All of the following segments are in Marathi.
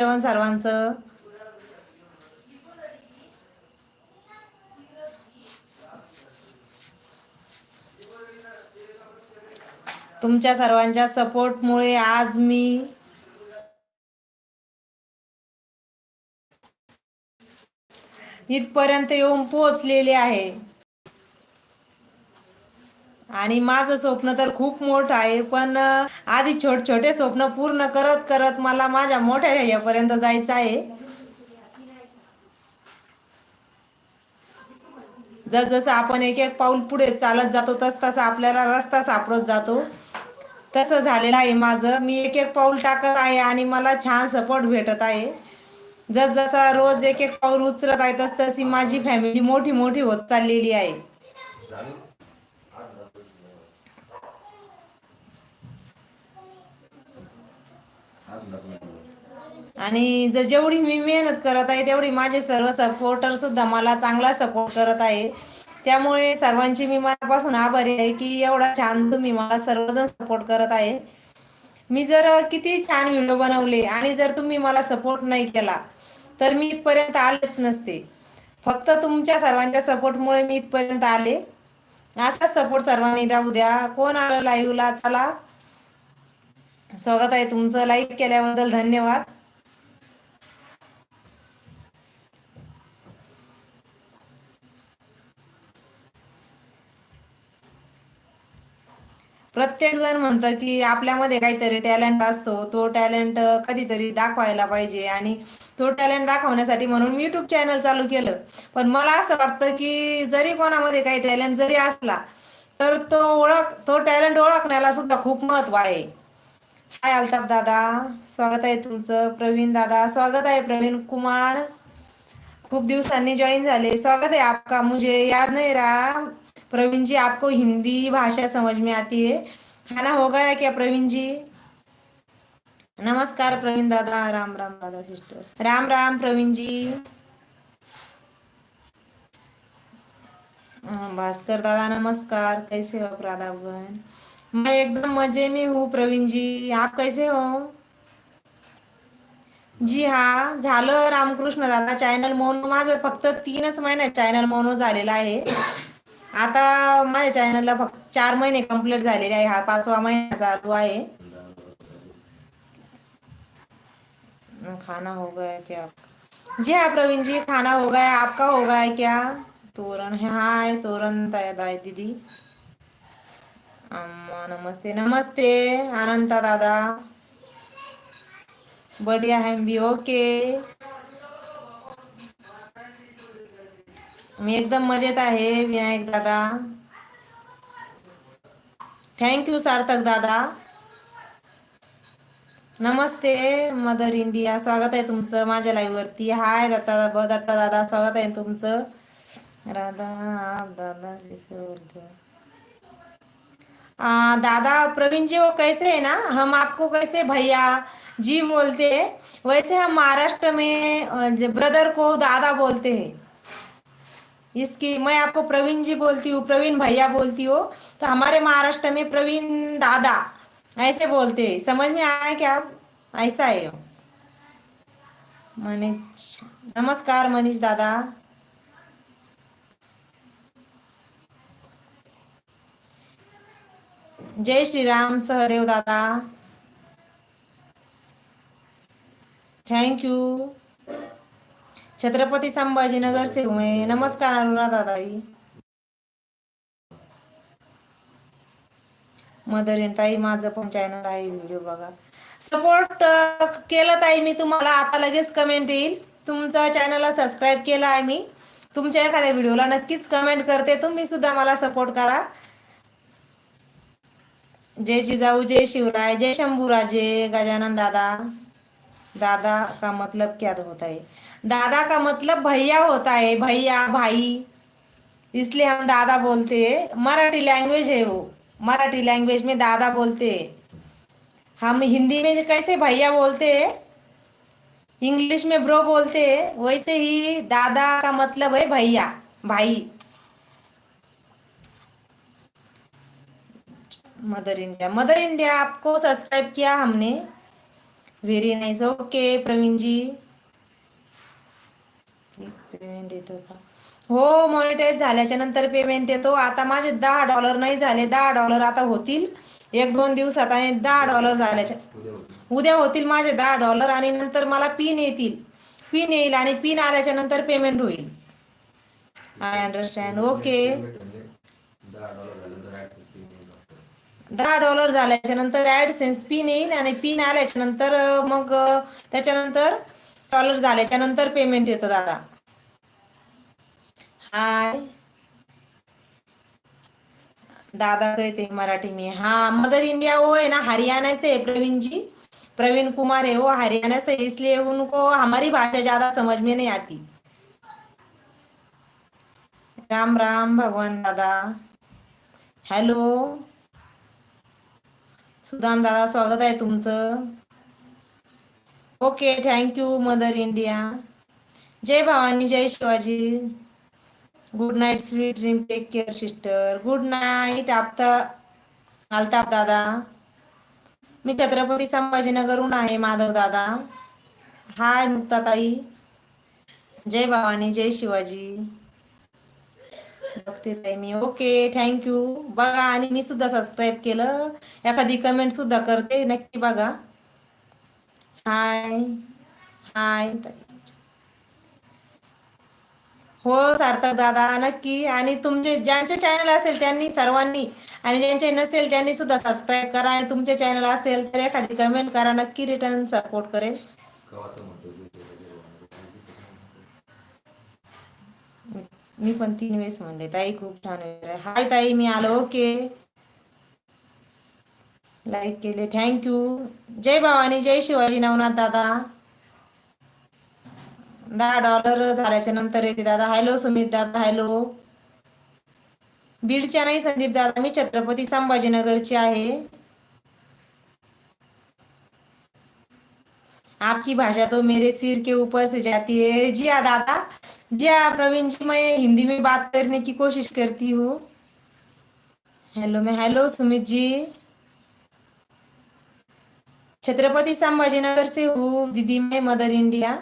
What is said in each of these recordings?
जेवण सर्वांचं? तुमच्या सर्वांच्या सपोर्टमुळे आज मी इथपर्यंत येऊन पोहोचलेले आहे. आणि माझं स्वप्न तर खूप मोठं आहे पण आधी छोट छोटे स्वप्न पूर्ण करत करत मला माझ्या मोठ्या ह्याच्यापर्यंत जायचं आहे. जसजसं आपण एक एक पाऊल पुढे चालत जातो तस तसा आपल्याला रस्ता सापडत जातो. तसं झालेलं आहे माझं. मी एक एक पाऊल टाकत आहे आणि मला छान सपोर्ट भेटत आहे. जसजसा रोज एक एक पाऊल उचलत आहे तस तशी माझी फॅमिली मोठी मोठी होत चाललेली आहे. आणि जर जेवढी मी मेहनत करत आहे तेवढी माझे सर्व सपोर्टर सुद्धा मला चांगला सपोर्ट करत आहे. त्यामुळे सर्वांची मी मनापासून आभारी आहे की एवढा छान तुम्ही मला सर्वजण सपोर्ट करत आहे. मी जर किती छान व्हिडिओ बनवले आणि जर तुम्ही मला सपोर्ट नाही केला तर मी इथपर्यंत आलेच नसते. फक्त तुमच्या सर्वांच्या सपोर्टमुळे मी इथपर्यंत आले. असाच सपोर्ट सर्वांनी राहू द्या. कोण आलं लाईव्हला चला. स्वागत आहे तुमचं लाईक केल्याबद्दल धन्यवाद. प्रत्येक जण म्हणतं की आपल्यामध्ये काहीतरी टॅलेंट असतो तो टॅलेंट कधीतरी दाखवायला पाहिजे आणि तो टॅलेंट दाखवण्यासाठी म्हणून मी युट्यूब चॅनल चालू केलं. पण मला असं वाटतं की जरी कोणामध्ये काही टॅलेंट जरी असला तर तो ओळख तो टॅलेंट ओळखण्याला सुद्धा खूप महत्त्व आहे. हाय अल्ताफ दादा स्वागत आहे तुमचं. प्रवीण दादा स्वागत आहे प्रवीण कुमार. खूप दिवसांनी जॉईन झाले. स्वागत है आपका मुझे याद नहीं रहा प्रवीण जी आपको हिंदी भाषा समझ में आती है. खाना हो गया क्या प्रवीण जी नमस्कार प्रवीण दादा राम राम दादा सिस्टर राम राम प्रवीण जी भास्कर दादा नमस्कार. कैसे हो आप राधा मैं एकदम मजे में हूँ प्रवीण जी। आप कैसे हो? जी हा झालं रामकृष्ण दादा चॅनल मोनो। माझं फक्त तीनच महिन्यात चॅनल मोनो झालेला आहे. आता माझ्या चॅनलला फक्त चार महिने कंप्लीट झालेले आहे. हा पाचवा महिना चालू आहे. खाना हो गया क्या? जी हाँ प्रवीण जी खाना हो गया आपका हो गया क्या? तोरण है हाय तोरण दाय दीदी। अम्मा नमस्ते नमस्ते अनंता दादा. बढ़िया है भी ओके मी एकदम मजेत आहे विनायक दादा. थँक्यू सार्थक दादा. नमस्ते मदर इंडिया स्वागत आहे तुमचं माझ्या लाईव्ह वरती. हाय दत्ता दत्ता दादा स्वागत आहे तुमचं. राधा दादा आ, दादा प्रवीण जी वो कैसे है ना? हम आपको कैसे भैया जी बोलते हैं? वैसे हम महाराष्ट्र में ब्रदर को दादा बोलते हैं। इसकी मैं आपको प्रवीण जी बोलती हूँ प्रवीण भैया बोलती हूँ तो हमारे महाराष्ट्र में प्रवीण दादा ऐसे बोलते हैं। समझ में आया क्या? ऐसा है। मनीष नमस्कार मनीष दादा। जय श्रीराम सहदेव दादा. थँक यू छत्रपती संभाजीनगर से नमस्कार अनुरा दादाई. मदर इन ताई माझं पण चॅनल आहे व्हिडिओ बघा. सपोर्ट केलं ताई मी तुम्हाला. आता लगेच कमेंट येईल. तुमचा चॅनलला सबस्क्राईब केलं आहे मी. तुमच्या एखाद्या व्हिडिओला नक्कीच कमेंट करते. तुम्ही सुद्धा मला सपोर्ट करा. जय जिजाऊ जय शिवराय, जय शंभूराजे गजानन दादा। दादा का मतलब क्या होता है? दादा का मतलब भैया होता है, भैया, भाई। इसलिए हम दादा बोलते हैं। मराठी लैंग्वेज है वो। मराठी लैंग्वेज में दादा बोलते हैं। हम हिंदी में कैसे भैया बोलते हैं? इंग्लिश में ब्रो बोलते हैं। वैसे ही दादा का मतलब है भैया, भाई। मदर इंडिया मदर इंडिया आपको सब्सक्राइब किया हमने। Very nice okay Praveen ji payment येतो का? हो मॉनिटाईज झाल्याच्यानंतर पेमेंट येतो. आता माझे दहा डॉलर नाही झाले. दहा डॉलर आता होतील. एक दोन दिवसात आणि दहा डॉलर झाल्याच्या उद्या होतील माझे दहा डॉलर आणि नंतर मला पिन येतील. पिन येईल आणि पिन आल्याच्यानंतर पेमेंट होईल. आय अंडरस्टँड ओके दहा डॉलर झाल्याच्यानंतर ॲडसेन्स पिन येईल आणि पिन आल्याच्यानंतर मग त्याच्यानंतर डॉलर झाल्याच्यानंतर पेमेंट येतं दादा. हाय. दादा कहते मराठी में. हाँ मदर इंडिया वो है ना हरियाणा से है प्रवीण जी प्रवीण कुमार है वो हो, हरियाणा से इसलिए उनको हमारी भाषा ज्यादा समझ में नहीं आती. राम राम भगवान दादा. हॅलो सुदाम दादा स्वागत आहे तुमचं. Okay thank you mother India Jai Bhavani Jai Shivaji. Good night sweet dream take care sister good night आपता आलताप दादा. मी छत्रपती संभाजीनगरहून आहे माधव दादा. हाय मुक्ताताई. जय भवानी जय शिवाजी. बघते ताई मी. ओके थँक्यू बघा आणि मी सुद्धा सबस्क्राईब केलं. एखादी कमेंट सुद्धा करते नक्की बघा. हाय हाय हो सार्थक दादा नक्की. आणि तुमचे ज्यांचे चॅनल असेल त्यांनी सर्वांनी आणि ज्यांचे नसेल त्यांनी सुद्धा सबस्क्राईब करा. आणि तुमचे चॅनल असेल तर एखादी कमेंट करा. नक्की रिटर्न सपोर्ट करेल. मी- पण तीन वेळेस म्हणले ताई खूप छान हाय ताई मी आलो. ओके. लाईक केले. थँक्यू जय भावानी जय शिवाजी नवनाथ दादा. दहा डॉलर झाल्याच्यानंतर येते दादा. हॅलो सुमित दादा. हॅलो बीडच्या नाही संदीप दादा. मी छत्रपती संभाजीनगरची आहे. आपकी भाषा तो मेरे सिर के ऊपर से जाती है. जी हाँ दादा. जी प्रवीण जी मैं हिंदी में बात करने की कोशिश करती हूँ। हेलो मैं हेलो सुमित जी। छत्रपति संभाजीनगर से हूँ दीदी मैं मदर इंडिया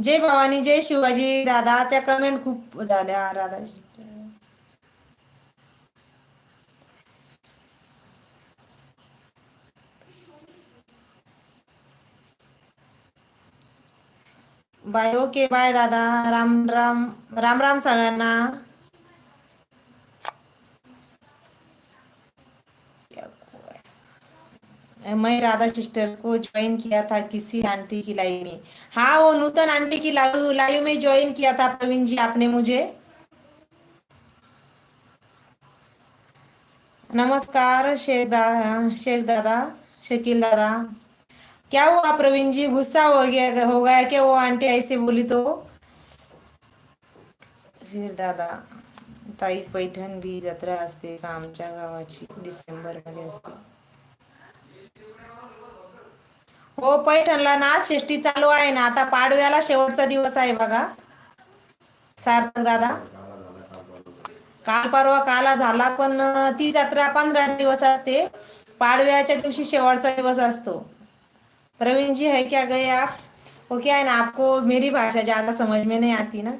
जय भवानी जय शिवाजी। दादा त्या कमेंट खूप झाल्या दादाजी बाय ओके बाय दादा। राम राम राम राम, सगळ्यांना। मैं राधा सिस्टर को ज्वाइन किया था किसी आंटी की लाइव में। हाँ वो नूतन आंटी की लाइव लाइव में ज्वाइन किया था, प्रवीण जी, आपने मुझे। नमस्कार शेख दा शेख दादा, शकील दादा। क्या हुआ प्रवीण जी? गुस्सा हो गया हो गया क्या वो आंटी ऐसे बोली तो? फिर दादा ताई पैठण बी जत्रा असते का आमच्या गावाची डिसेंबरमध्ये असते. हो पैठणला ना षष्टी चालू आहे ना आता पाडव्याला शेवटचा दिवस आहे बघा. सार्थक दादा. काल परवा काला झाला पण ती जत्रा पंधरा दिवस असते. पाडव्याच्या दिवशी शेवटचा दिवस असतो. प्रवीण जी है क्या गए आप? वो क्या है ना आपको मेरी भाषा ज़्यादा समझ में नहीं आती ना?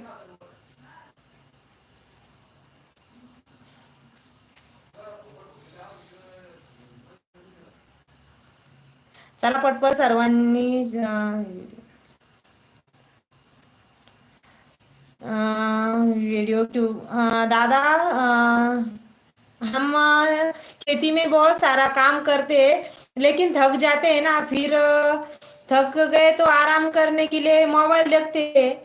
चला पटपट सर्वांनी वीडियो अं, दादा अं, हम खेती में बहुत सारा काम करते हैं। लेकिन थक जाते हैं ना, फिर थक गए तो आराम करने के लिए मोबाइल देखते हैं।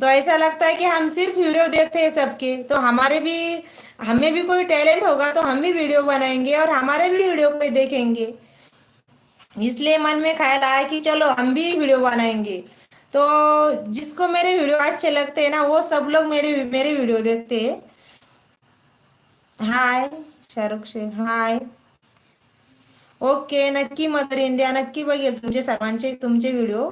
तो ऐसा लगता है कि हम सिर्फ़ वीडियो देखते हैं सबके। तो हमारे भी, हमें भी कोई टैलेंट होगा तो हम भी वीडियो बनाएँगे और हमारे भी वीडियो कोई देखेंगे। इसलिए मन में ख्याल आया कि चलो हम भी वीडियो बनाएँगे। तो जिसको मेरे वीडियो अच्छे लगते हैं ना, वो सब लोग मेरे मेरे वीडियो देखते हैं। Hi, Shahrukh Shaikh, hi. Okay नक्की मदर इंडिया नक्की बघेल तुमचे सर्वांचे तुमचे व्हिडिओ.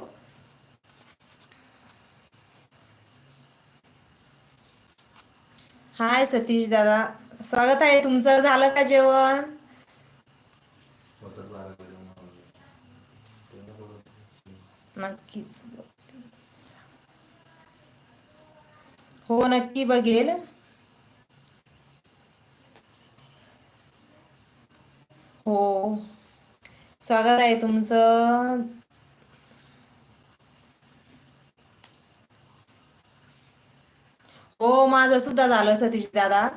हाय सतीश दादा स्वागत आहे तुमचं. झालं का जेवण? नक्कीच. हो नक्की बघेल. हो. स्वागत आहे तुमचं. हो माझं सुद्धा झालं सतीश दादा.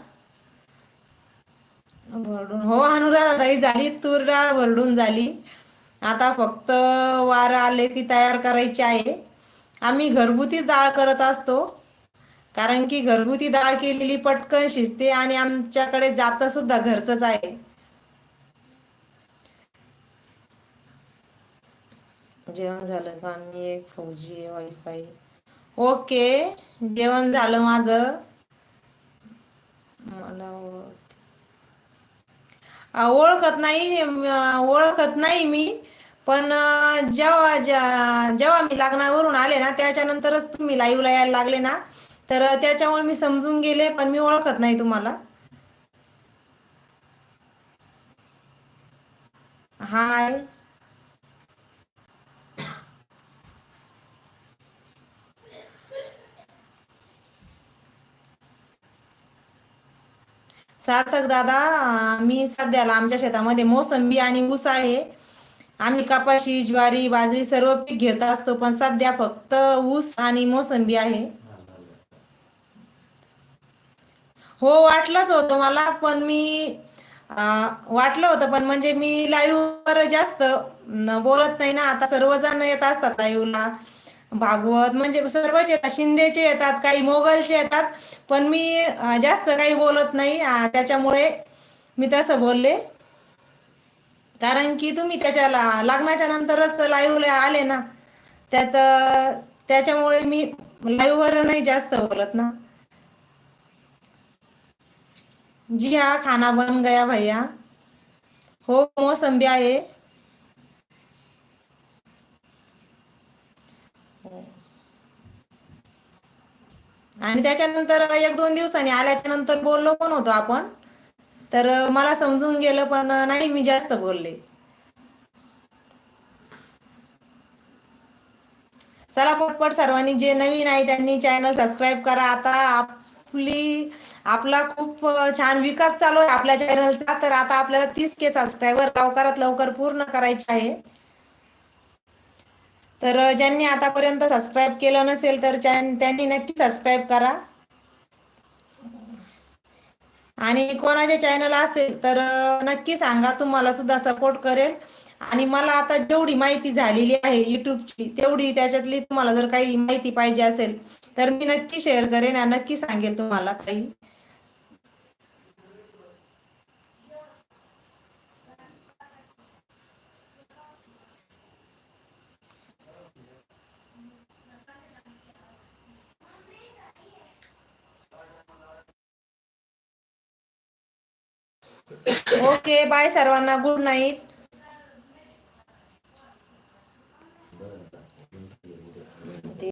भरडून. हो अनुराधा ताई झाली तूर डाळ भरडून झाली. आता फक्त वार आले की तयार करायची आहे. आम्ही घरगुतीच डाळ करत असतो. कारण की घरगुती डाळ केलेली पटकन शिजते आणि आमच्याकडे जातं सुद्धा घरचंच आहे. जेवण झालं का? मी एक फौजी आहे ओके जेवण झालं माझं. मला ओळख ओळखत नाही ओळखत नाही मी पण जेव्हा जेव्हा मी लग्नावरून आले ना त्याच्यानंतरच तुम्ही लाईव्हला यायला लागले ना तर त्याच्यामुळे मी समजून गेले पण मी ओळखत नाही तुम्हाला. हाय सार्थक दादा मी सध्याला आमच्या शेतामध्ये मोसंबी आणि ऊस आहे. आम्ही कपाशी ज्वारी बाजरी सर्व पीक घेत असतो पण सध्या फक्त ऊस आणि मोसंबी आहे. हो वाटलंच होतं मला पण मी अं, वाटलं होतं पण म्हणजे मी लाईव्हवर जास्त बोलत नाही ना. आता सर्वजण येत असतात लाईव्हला. भागवत म्हणजे सर्वच येतात शिंदेचे येतात काही मोगलचे येतात. पण मी जास्त काही बोलत नाही. त्याच्यामुळे मी तसं बोलले. कारण की तुम्ही त्याच्याला लग्नाच्या नंतरच लाईव्हला आले ना. त्यात त्याच्यामुळे मी लाईव्हवर नाही जास्त बोलत ना. जी हा खाना बन गया भैया. हो मोसंबी आहे आणि त्याच्यानंतर एक दोन दिवसांनी आल्याच्यानंतर बोललो पण होतो आपण. तर मला समजून गेलं पण नाही मी जास्त बोलले. चला पटपट सर्वांनी जे नवीन आहे त्यांनी चॅनल सबस्क्राईब करा. आता आपली आपला खूप छान विकास चालू आहे आपल्या चॅनलचा तर आता आपल्याला तीस के सबस्क्रायबर लवकरात लवकर पूर्ण करायचे आहे. तर ज्यांनी आतापर्यंत सबस्क्राईब केलं नसेल तर त्यांनी नक्की सबस्क्राईब करा. आणि कोणाचे चॅनल असेल तर नक्की सांगा. तुम्हाला सुद्धा सपोर्ट करेल. आणि मला आता जेवढी माहिती झालेली आहे युट्यूबची तेवढी त्याच्यातली तुम्हाला जर काही माहिती पाहिजे असेल तर मी नक्की शेअर करेन आणि नक्की सांगेल तुम्हाला काही. ओके बाय सर्वांना. Good night